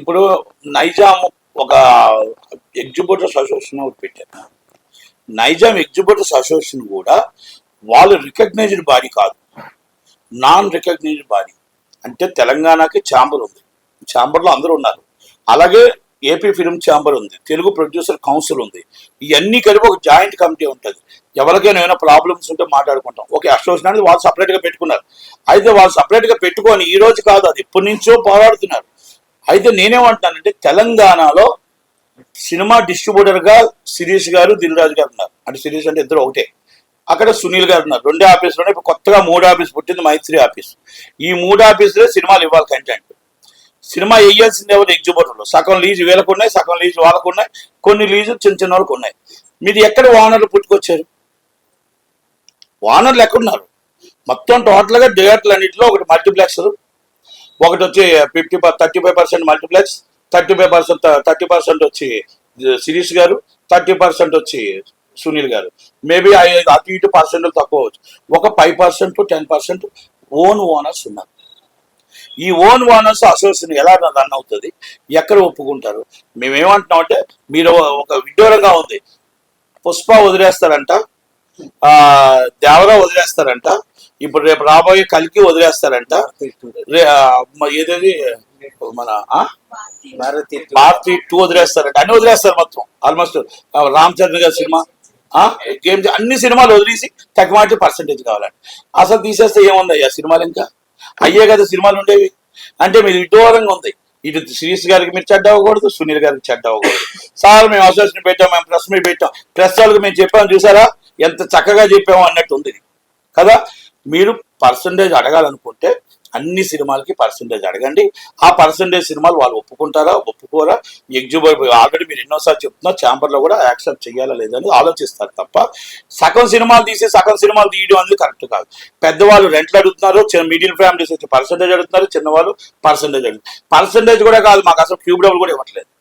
ఇప్పుడు నైజాం ఒక exhibitors association ఒకటి పెట్టారు. నైజాం ఎగ్జిబిటర్స్ అసోసియేషన్ కూడా వాళ్ళు రికగ్నైజ్డ్ బాడీ కాదు. Non recognised body. అంటే తెలంగాణకి ఛాంబర్ ఉంది. ఛాంబర్లో అందరూ ఉన్నారు. అలాగే ఏపీ ఫిల్మ్ ఛాంబర్ ఉంది. తెలుగు ప్రొడ్యూసర్ కౌన్సిల్ ఉంది. ఇవన్నీ కలిపి ఒక జాయింట్ కమిటీ ఉంటుంది. ఎవరికైనా ఏమైనా ప్రాబ్లమ్స్ ఉంటే మాట్లాడుకుంటాం. ఓకే అసోసియేషన్ అనేది వాళ్ళు సపరేట్గా పెట్టుకున్నారు. అయితే వాళ్ళు సపరేట్గా పెట్టుకొని ఈ రోజు కాదు అది ఎప్పటి నుంచో పోరాడుతున్నారు. అయితే నేనేమంటున్నానంటే తెలంగాణలో సినిమా డిస్ట్రిబ్యూటర్గా శిరీష్ గారు దిల్రాజు గారు ఉన్నారు. అంటే శిరీష్ అంటే ఇద్దరు ఒకటే. అక్కడ సునీల్ గారు ఉన్నారు. రెండే ఆఫీసులోనే ఇప్పుడు కొత్తగా మూడు ఆఫీస్ పుట్టింది మైత్రి ఆఫీస్. ఈ మూడు ఆఫీసులే సినిమాలు ఇవ్వాలి కంటెంట్ సినిమా వేయాల్సింది ఎవరు ఎగ్జిబ్యూటర్లు సగం లీజు వీళ్ళకు ఉన్నాయి సగం లీజు వాళ్ళకు ఉన్నాయి కొన్ని లీజు చిన్న చిన్న వాళ్ళకు ఉన్నాయి. మీరు ఎక్కడ ఓనర్లు పుట్టుకొచ్చారు? ఓనర్లు ఎక్కడున్నారు? మొత్తం టోటల్గా థియేటర్లు అన్నింటిలో ఒకటి మల్టీప్లెక్స్ ఒకటి వచ్చి fifty thirty five percent multiplex thirty five percent thirty percent వచ్చి శిరీష్ గారు థర్టీ పర్సెంట్ వచ్చి సునీల్ గారు. మేబీ అటు ఇటు పర్సెంట్ తక్కువ అవచ్చు. ఒక five percent ten percent own owners ఉన్నారు. ఈ ఓన్ ఓనర్స్ అసోసియేషన్ ఎలా రన్ అవుతుంది? ఎక్కడ ఒప్పుకుంటారు? మేమేమంటున్నాం అంటే మీరు ఒక విడ్డూరంగా ఉంది. పుష్ప వదిలేస్తారంట. ఆ దేవరా వదిలేస్తారంట. ఇప్పుడు రేపు రాబోయే కలికి వదిలేస్తారంట. ఏదేది? మన భారతి టూ వదిలేస్తారంట. అన్ని వదిలేస్తారు మొత్తం. ఆల్మోస్ట్ రామ్ చరణ్ గారి సినిమా ఆ? గేమ్ అన్ని సినిమాలు వదిలేసి తగ్గమాటి పర్సంటేజ్ కావాలండి అసలు తీసేస్తే ఏముంది అయ్యా సినిమాలు ఇంకా? అయ్యే కదా సినిమాలు ఉండేవి. అంటే మీరు విడ్డూరంగా ఉంది. ఇటు శ్రీస్ గారికి మీరు చెడ్డ అవ్వకూడదు సునీల్ గారికి చెడ్డ అవ్వకూడదు. సార్ మేము అసోసియేషన్ పెట్టాం మేము ప్రెస్ మీద పెట్టాం. ప్రెస్ వాళ్ళకి మేము చెప్పాము చూసారా? ఎంత చక్కగా చెప్పాము అన్నట్టు ఉంది. కదా? మీరు పర్సంటేజ్ అడగాలనుకుంటే అన్ని సినిమాలకి పర్సంటేజ్ అడగండి. ఆ పర్సంటేజ్ సినిమాలు వాళ్ళు ఒప్పుకుంటారా ఒప్పుకోరా? ఎగ్జిబిట్ ఆల్రెడీ మీరు ఎన్నోసార్లు చెప్తున్నారు ఛాంబర్లో కూడా యాక్సెప్ట్ చేయాలా లేదని ఆలోచిస్తారు తప్ప సగం సినిమాలు తీసి సగం సినిమాలు తీయడం అనేది కరెక్ట్ కాదు. పెద్దవాళ్ళు రెంట్లు అడుగుతున్నారు చిన్న మిడిల్ ఫ్యామిలీస్ వచ్చి పర్సంటేజ్ అడుగుతున్నారు చిన్నవాళ్ళు పర్సంటేజ్ అడుగుతున్నారు. పర్సంటేజ్ కూడా కాదు మాకు అసలు క్యూబ్ డబ్బులు కూడా ఇవ్వట్లేదు.